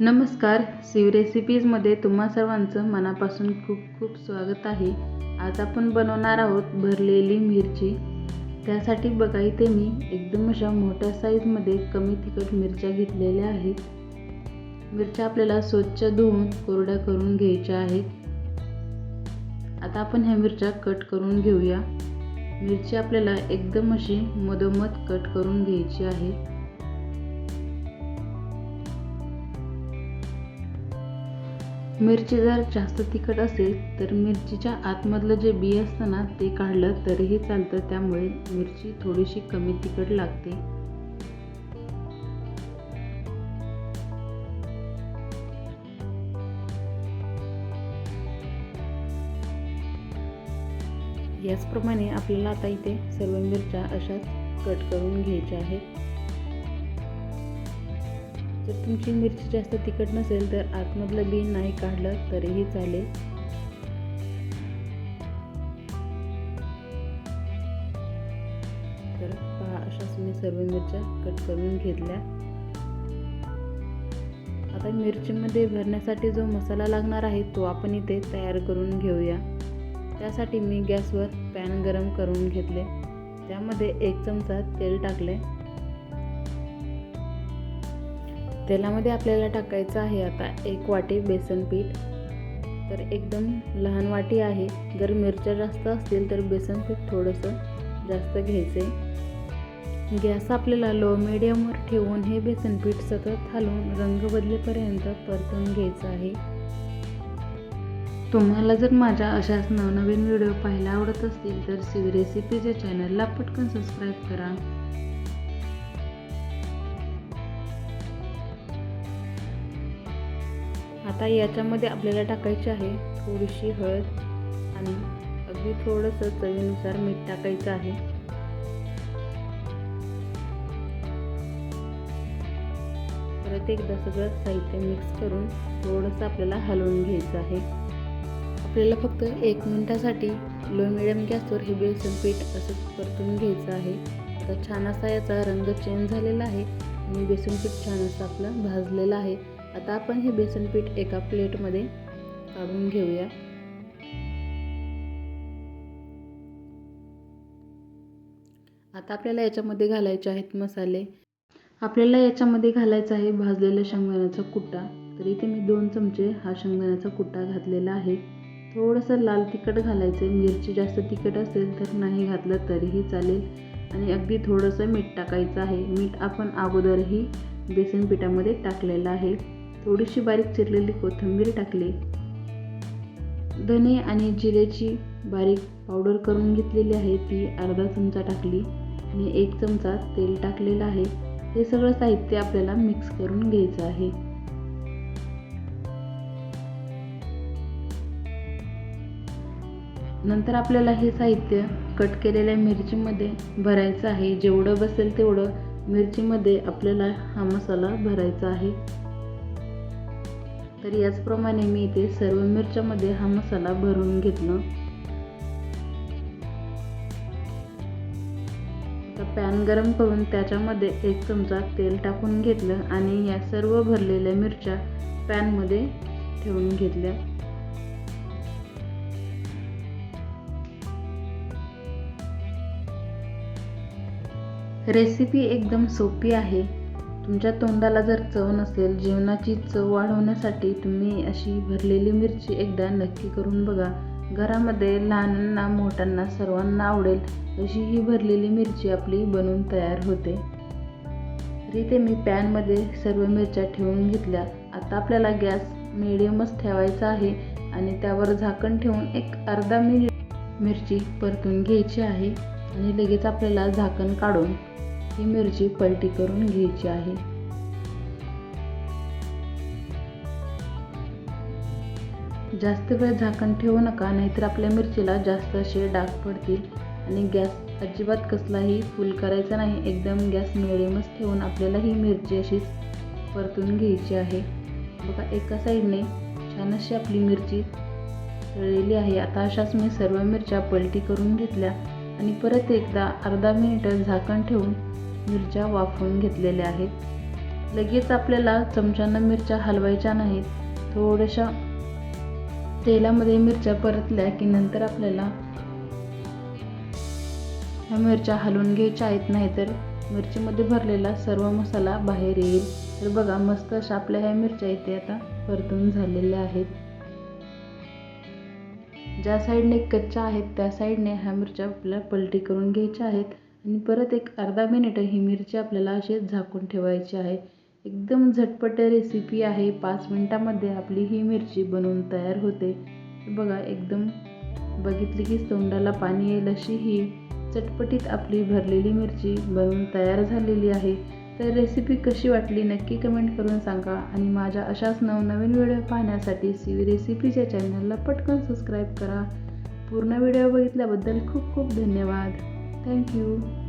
नमस्कार शिव रेसिपीजमध्ये तुम्हा सर्वांचं मनापासून खूप खूप स्वागत आहे. आज आपण बनवणार आहोत भरलेली मिरची. त्यासाठी बघा इथे मी एकदम अशा मोठ्या साईजमध्ये कमी तिखट मिरच्या घेतलेल्या आहेत. मिरच्या आपल्याला स्वच्छ धुवून कोरड्या करून घ्यायच्या आहेत. आता आपण ह्या मिरच्या कट करून घेऊया. मिरची आपल्याला एकदम अशी मधोमध कट करून घ्यायची आहे. मिरची जर जास्त तिखट असेल तर मिरचीच्या आतमधलं जे बी असतं ना ते काढलं तरीही चालतं. त्यामुळे मिरची थोडीशी कमी तिखट लागते. याचप्रमाणे आपल्याला आता इथे सर्व मिरच्या अशाच कट करून घ्यायच्या आहेत. जर तुमची मिरची जास्त तिखट नसेल तर आतमधलं बीन नाही काढलं तरीही चालेल. तर पहा अशाच मी सर्व मिरच्या कट करून घेतल्या. आता मिरचीमध्ये भरण्यासाठी जो मसाला लागणार आहे तो आपण इथे तयार करून घेऊया. त्यासाठी मी गॅसवर पॅन गरम करून घेतले. त्यामध्ये एक चमचा तेल टाकले तेलामध्ये आपल्याला टाकायचं आहे आता एक वाटी बेसन पीठ. तर एकदम लहान वाटी आहे. जर मिरच्या जास्त असतील तर बेसन पीठ थोडंसं जास्त घ्यायचं. आहे गॅस आपल्याला लो मिडियमवर ठेवून हे बेसन पीठ सतत हलवून रंग बदलेपर्यंत परतून घ्यायचं आहे. तुम्हाला जर माझ्या अशाच नवनवीन व्हिडिओ पाहायला आवडत असतील तर सी रेसिपीचे चॅनलला पटकन सबस्क्राईब करा. आता याच्यामध्ये आपल्याला टाकायची आहे थोडीशी हळद आणि अगदी थोडंसं चवीनुसार मीठ टाकायचं आहे. परत एकदा सगळं साहित्य मिक्स करून थोडंसं आपल्याला हलवून घ्यायचं आहे. आपल्याला फक्त एक मिनटासाठी लो मिडियम गॅसवर हे बेसन पीठ असं परतून घ्यायचं आहे. आता छान असा याचा रंग चेंज झालेला आहे आणि बेसन पीठ छान असं आपलं भाजलेलं आहे. आता आपण हे बेसन पीठ एका प्लेटमध्ये काढून घेऊया. आता आपल्याला याच्यामध्ये घालायचे आहेत मसाले. आपल्याला याच्यामध्ये घालायचं आहे भाजलेला शेंगदाण्याचा कुट्टा तर इथे मी दोन चमचे हा शेंगदाण्याचा कुट्टा घातलेला आहे. थोडंसं लाल तिखट घालायचं आहे. मिरची जास्त तिखट असेल तर नाही घातलं तरीही चालेल. आणि अगदी थोडंसं मीठ टाकायचं आहे. मीठ आपण अगोदरही बेसन पिठामध्ये टाकलेलं आहे. थोडीशी बारीक चिरलेली कोथिंबीर टाकली. धने आणि जिरेची बारीक पावडर करून घेतलेली आहे. ती अर्धा चमचा टाकली आणि एक चमचा तेल टाकलेलं आहे. हे सगळं साहित्य आपल्याला मिक्स करून घ्यायचं आहे. नंतर आपल्याला हे साहित्य कट केलेल्या मिरचीमध्ये भरायचं आहे. जेवढं बसेल तेवढं मिरचीमध्ये आपल्याला हा मसाला भरायचा आहे. तर याचप्रमाणे मी इथे सर्व मिरच्यामध्ये हा मसाला भरून घेतलं. आता पॅन गरम करून त्याच्यामध्ये एक चमचा तेल टाकून घेतलं आणि या सर्व भरलेल्या मिरच्या पॅनमध्ये ठेवून घेतल्या. रेसिपी एकदम सोपी आहे. तुमच्या तोंडाला जर चव नसेल जेवणाची चव वाढवण्यासाठी तुम्ही अशी भरलेली मिरची एकदा नक्की करून बघा. घरामध्ये लहानांना मोठ्यांना सर्वांना आवडेल अशी ही भरलेली मिरची आपली बनवून तयार होते. तरी ते मी पॅनमध्ये सर्व मिरच्या ठेवून घेतल्या. आता आपल्याला गॅस मिडियमच ठेवायचा आहे आणि त्यावर झाकण ठेवून एक अर्धा मिनिट मिरची परतून घ्यायची आहे आणि लगेच आपल्याला झाकण काढून ही मिरची पलटी करून घ्यायची आहे. जास्त वेळ झाकण ठेवू नका नाहीतर आपल्या मिरचीला जास्त असे डाग पडतील आणि गॅस अजिबात कसलाही फुल करायचा नाही. एकदम गॅस मिडियमच ठेवून आपल्याला ही मिरची अशीच परतून घ्यायची आहे. बघा एका साईडने छान अशी आपली मिरची तळलेली आहे. आता अशाच मी सर्व मिरच्या पलटी करून घेतल्या आणि परत एकदा अर्धा मिनिट झाकण ठेवून मिरच्या वाफवून घेतलेल्या आहेत. लगेच आपल्याला चमच्यानं मिरच्या हलवायच्या नाहीत. थोड्याशा तेलामध्ये मिरच्या परतल्या की नंतर आपल्याला ह्या मिरच्या हलवून घ्यायच्या आहेत. नाहीतर मिरचीमध्ये भरलेला सर्व मसाला बाहेर येईल. तर बघा मस्त अशा आपल्या ह्या मिरच्या इथे आता परतून झालेल्या आहेत. ज्या साईडने कच्च्या आहेत त्या साईडने ह्या मिरच्या आपल्याला पलटी करून घ्यायच्या आहेत. आणि परत एक अर्धा मिनिट ही मिरची आपल्याला अशीच झाकून ठेवायची आहे. एकदम झटपट रेसिपी आहे. पाच मिनटामध्ये आपली ही मिरची बनवून तयार होते. बघा एकदम बघितली की तोंडाला पाणी येईल अशी ही चटपटीत आपली भरलेली मिरची बनवून तयार झालेली आहे. तर रेसिपी कशी वाटली नक्की कमेंट करून सांगा आणि माझ्या अशाच नवनवीन व्हिडिओ पाहण्यासाठी सी रेसिपीच्या चॅनलला पटकन सबस्क्राईब करा. पूर्ण व्हिडिओ बघितल्याबद्दल खूप खूप धन्यवाद. Thank you.